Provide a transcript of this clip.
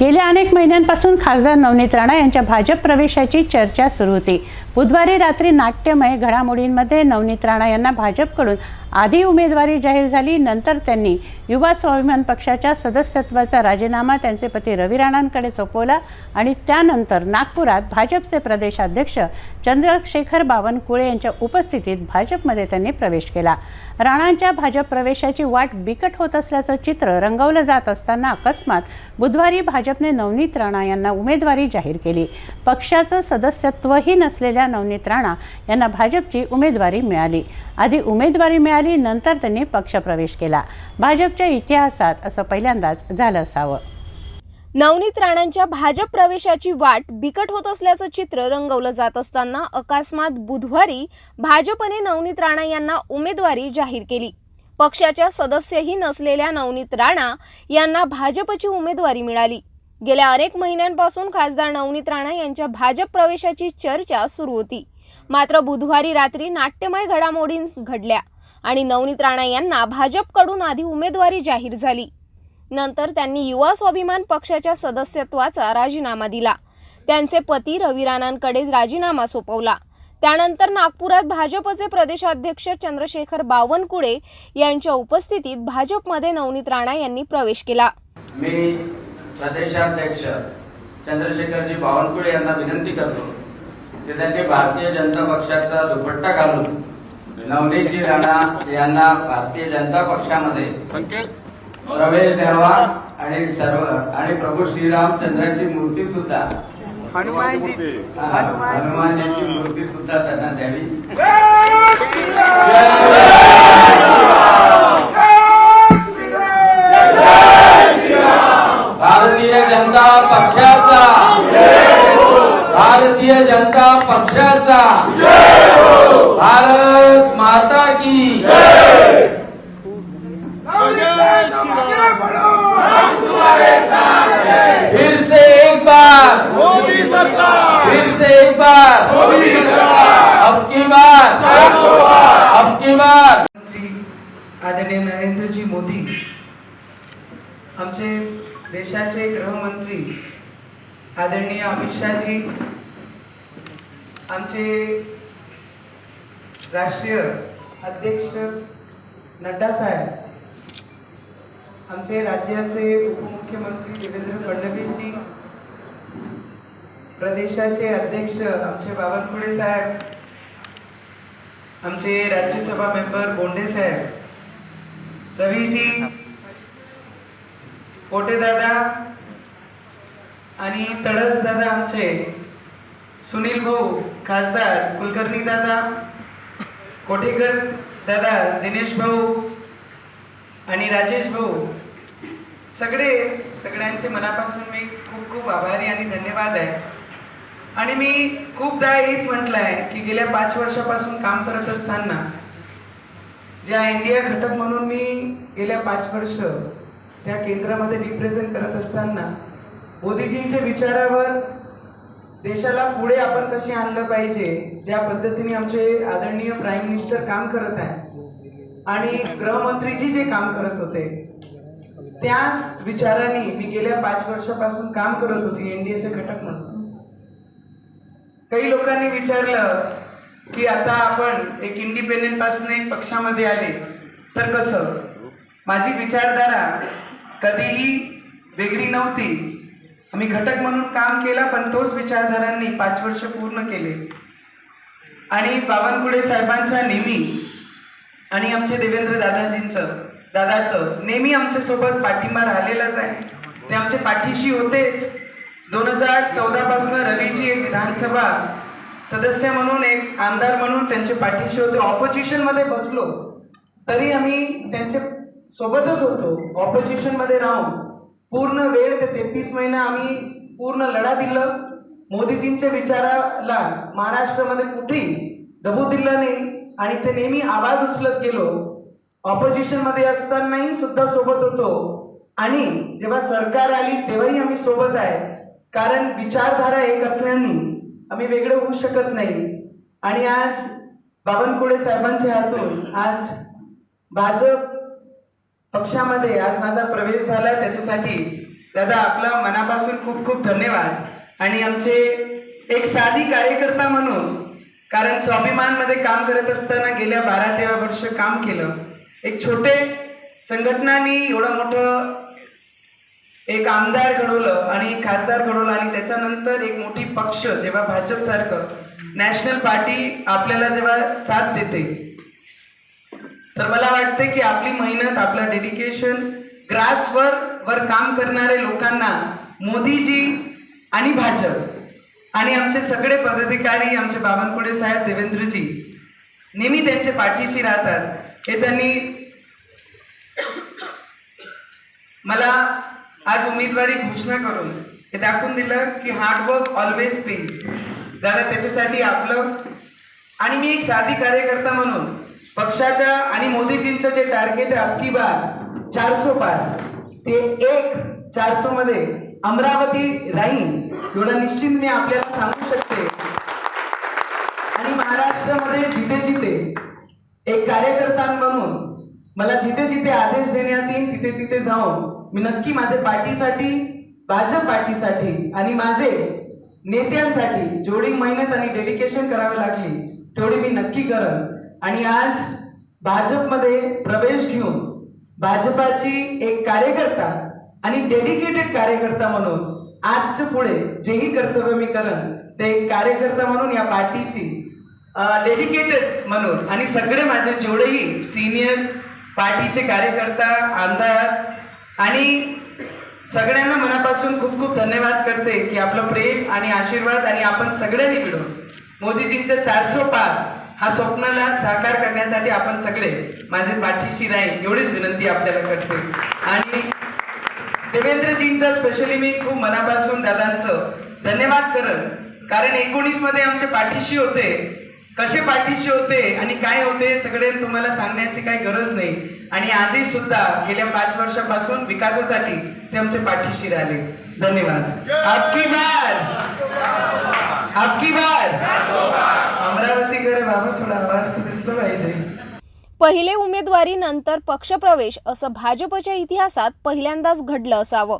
गेल्या अनेक महिन्यांपासून खासदार नवनीत राणा यांच्या भाजप प्रवेशाची चर्चा सुरू होती. बुधवारी रात्री नाट्यमय घडामोडींमध्ये नवनीत राणा यांना भाजपकडून आधी उमेदवारी जाहीर झाली नंतर त्यांनी युवा स्वाभिमान पक्षाच्या सदस्यत्वाचा राजीनामा त्यांचे पती रवी राणांकडे सोपवला आणि त्यानंतर नागपुरात भाजपचे प्रदेशाध्यक्ष चंद्रशेखर बावनकुळे यांच्या उपस्थितीत भाजपमध्ये त्यांनी प्रवेश केला. राणांच्या भाजप प्रवेशाची वाट बिकट होत असल्याचं चित्र रंगवलं जात असताना अकस्मात बुधवारी भाजपने नवनीत राणा यांना उमेदवारी जाहीर केली. पक्षाचं सदस्यत्वही नसलेल्या नवनीत राणा यांना भाजपची उमेदवारी मिळाली. आधी उमेदवारी मिळाली नंतर त्यांनी पक्षप्रवेश केला. भाजपच्या इतिहासात असं पहिल्यांदाच झालं असावं. नवनीत राणांच्या भाजप प्रवेशाची वाट बिकट होत असल्याचं चित्र रंगवलं जात असताना अकस्मात बुधवारी भाजपने नवनीत राणा यांना उमेदवारी जाहीर केली. पक्षाच्या सदस्यही नसलेल्या नवनीत राणा यांना भाजपची उमेदवारी मिळाली. गेल्या अनेक महिन्यांपासून खासदार नवनीत राणा यांच्या भाजप प्रवेशाची चर्चा सुरू होती. मात्र बुधवारी रात्री नाट्यमय घडामोडी घडल्या. आणि नवनीत राणा यांना भाजपकडून आधी उमेदवारी जाहीर झाली. नंतर त्यांनी युवा स्वाभिमान पक्षाच्या सदस्यत्वाचा राजीनामा दिला. त्यांचे पती रवी राणांकडे राजीनामा सोपवला. त्यानंतर नागपुरात भाजपचे प्रदेशाध्यक्ष चंद्रशेखर बावनकुळे यांच्या उपस्थितीत भाजपमध्ये नवनीत राणा यांनी प्रवेश केला. मी प्रदेशाध्यक्ष चंद्रशेखरजी बावनकुळे यांना विनंती करतो की त्यांनी भारतीय जनता पक्षाचा दुपट्टा घालून नवनीतजी राणा यांना भारतीय जनता पक्षामध्ये प्रवेश द्यावा आणि सर्व आणि प्रभू श्रीरामचंद्राची मूर्ती सुद्धा. हनुमानजी हनुमानजीची मूर्ती सुद्धा त्यांना द्यावी. भारतीय जनता पक्षाचा. भारतीय जनता पक्षाचा. भारत माता की फिर से एक बार मोदी सरकार फिर से एक बार। मोदी सरकार। अब की बार। अब की बार। आदरणीय नरेंद्रजी मोदी आमचे देशाचे गृहमंत्री आदरणीय अमित शहाजी आमचे राष्ट्रीय अध्यक्ष नड्डा साहेब आमचे राज्याचे उपमुख्यमंत्री देवेंद्र फडणवीसजी प्रदेशाचे अध्यक्ष आमचे बावनकुळे साहेब आमचे राज्यसभा मेंबर बोंडे साहेब रवीजी पोटे दादा आणि तडस दादा आमचे सुनील भाऊ खासदार कुलकर्णी दादा कोठेकर दादा दिनेश भाऊ आणि राजेश भाऊ. सगळे सगळ्यांचे मनापासून मी खूप खूप आभारी आणि धन्यवाद आहे. आणि मी खूपदा हेच म्हटलं आहे की गेल्या पाच वर्षापासून काम करत असताना ज्या इंडिया घटक म्हणून मी गेल्या पाच वर्ष त्या केंद्रामध्ये रिप्रेझेंट करत असताना मोदीजींच्या विचारावर देशाला पुढे आपण कसे आणलं पाहिजे ज्या पद्धतीने आमचे आदरणीय प्राईम मिनिस्टर काम करत आहे आणि गृहमंत्रीजी जे काम करत होते त्याच विचाराने मी गेल्या पाच वर्षापासून काम करत होती एनडीएचे घटक म्हणून. काही लोकांनी विचारलं की आता आपण एक इंडिपेंडेंटपासून एक पक्षामध्ये आले तर कसं? माझी विचारधारा कधीही वेगळी नव्हती. आम्ही घटक म्हणून काम केला पण तोच विचारधारांनी पाच वर्ष पूर्ण केले. आणि बावनकुळे साहेबांचा नेहमी आणि आमचे देवेंद्र दादाजींचं दादाचं नेहमी आमच्यासोबत पाठिंबा राहिलेलाच आहे. ते आमच्या पाठीशी होतेच. दोन हजार चौदा पासून रवीची एक विधानसभा सदस्य म्हणून एक आमदार म्हणून त्यांचे पाठीशी होते. ऑपोजिशनमध्ये बसलो तरी आम्ही त्यांचे सोबतच होतो. ऑपोजिशनमध्ये राहून पूर्ण वेळ ते तेहतीस महिना आम्ही पूर्ण लढा दिलं. मोदीजींच्या विचाराला महाराष्ट्रामध्ये कुठेही दबू दिलं नाही आणि ते नेहमी आवाज उचलत गेलो. ऑपोजिशनमध्ये असतानाही सुद्धा सोबत होतो. आणि जेव्हा सरकार आली तेव्हाही आम्ही सोबत आहे. कारण विचारधारा एक असल्याने आम्ही वेगळं होऊ शकत नाही. आणि आज बावनकुळे साहेबांच्या हातून आज भाजप पक्षामध्ये आज माझा प्रवेश झाला. त्याच्यासाठी दादा आपला मनापासून खूप खूप धन्यवाद. आणि आमचे एक साधी कार्यकर्ता म्हणून कारण स्वाभिमानमध्ये काम करत असताना गेल्या बारा तेरा वर्ष काम केलं. एक छोटे संघटनांनी एवढं मोठं एक आमदार घडवलं आणि एक खासदार घडवलं आणि त्याच्यानंतर एक मोठी पक्ष जेव्हा भाजपसारखं नॅशनल पार्टी आपल्याला जेव्हा साथ देते. तर मला वाटते की आपली मेहनत आपलं डेडिकेशन ग्रासवर वर काम करणारे लोकांना मोदीजी आणि भाजप आणि आमचे सगळे पदाधिकारी आमचे बावनकुळे साहेब देवेंद्रजी नेहमी त्यांच्या पाठीशी राहतात. हे त्यांनी मला आज उमेदवारी घोषणा करून हे दाखवून दिलं की हार्डवर्क ऑलवेज पेज दादा त्याच्यासाठी आपलं आणि मी एक साधी कार्यकर्ता म्हणून पक्षाच्या आणि मोदीजींचं जे टार्गेट आहे अबकी बार चारसो पार ते एक चारसो मध्ये अमरावती राहील एवढं निश्चित मी आपल्याला सांगू शकते. आणि महाराष्ट्रामध्ये जिथे जिथे एक कार्यकर्ता म्हणून मला जिथे जिथे आदेश देण्यात येईल तिथे तिथे जाऊन मी नक्की माझे पार्टीसाठी भाजप पार्टीसाठी आणि माझे नेत्यांसाठी जेवढी मेहनत आणि डेडिकेशन करावी लागली तेवढी मी नक्की करन. आणि आज भाजपमध्ये प्रवेश घेऊन भाजपाची एक कार्यकर्ता आणि डेडिकेटेड कार्यकर्ता म्हणून आजच्या पुढे जेही कर्तव्य मी करन ते एक कार्यकर्ता म्हणून या पार्टीची डेडिकेटेड म्हणून आणि सगळे माझे जेवढेही सिनियर पार्टीचे कार्यकर्ता आमदार आणि सगळ्यांना मनापासून खूप खूप धन्यवाद करते की आपलं प्रेम आणि आशीर्वाद आणि आपण सगळ्यांनी मिळून मोदीजींचं चारसो पार हा स्वप्नाला साकार करण्यासाठी आपण सगळे माझे पाठीशी राहील एवढीच विनंती आपल्याला करते. आणि देवेंद्रजींचं स्पेशली मी खूप मनापासून दादांचं धन्यवाद करन. कारण एकोणीसमध्ये आमचे पाठीशी होते. कसे पाठीशी होते आणि काय होते सगळे तुम्हाला सांगण्याची काही गरज नाही. आणि आजही सुद्धा गेल्या पाच वर्षापासून विकासासाठी ते आमचे पाठीशी राहिले. धन्यवाद. आपकी बार! आपकी बार! अमरावती करे बाबा थोडा आवाज तर दिसला पाहिजे. पहिले उमेदवारी नंतर पक्षप्रवेश असं भाजपच्या इतिहासात पहिल्यांदाच घडलं असावं.